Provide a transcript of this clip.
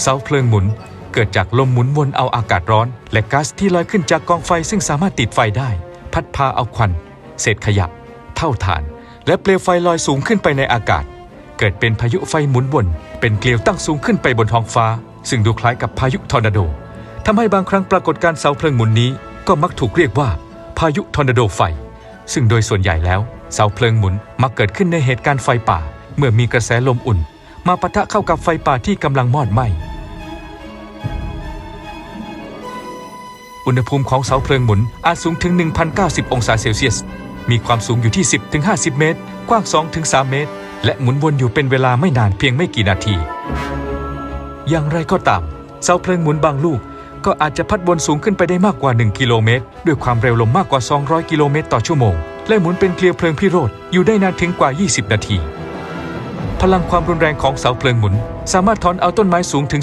เสาเพลิงหมุนเกิดจากลมหมุนวนเอาอากาศร้อน และก๊าซที่ลอยขึ้นจากกองไฟซึ่งสามารถติดไฟได้ พัดพาเอาควัน เศษขยะ เท่าฐาน และเปลวไฟลอยสูงขึ้นไปในอากาศ เกิดเป็นพายุไฟหมุนวน เป็นเกลียวตั้งสูงขึ้นไปบนท้องฟ้า ซึ่งดูคล้ายกับพายุทอร์นาโดทำให้บางครั้งปรากฏการเสาเพลิงหมุนนี้ก็มักถูกเรียกว่า พายุทอร์นาโดไฟ ซึ่งโดยส่วนใหญ่แล้ว เสาเพลิงหมุนมักเกิดขึ้นในเหตุการณ์ไฟป่า เมื่อมีกระแสลมอุ่น มาปะทะเข้ากับไฟป่าที่กำลังมอดไหม้อุณหภูมิของเสาเพลิงหมุนอาจสูงถึง 1,090 องศาเซลเซียส มีความสูงอยู่ที่ 10-50 เมตร กว้าง 2-3 เมตร และหมุนวนอยู่เป็นเวลาไม่นานเพียงไม่กี่นาที อย่างไรก็ตาม เสาเพลิงหมุนบางลูก ก็อาจจะพัดวนสูงขึ้นไปได้มากกว่า 1 กิโลเมตร ด้วยความเร็วลมมากกว่า 200 กิโลเมตรต่อชั่วโมง และหมุนเป็นเกลียวเพลิงพิโรธอยู่ได้นานถึงกว่า 20 นาที พลังความรุนแรงของเสาเพลิงหมุน สามารถถอนเอาต้นไม้สูงถึง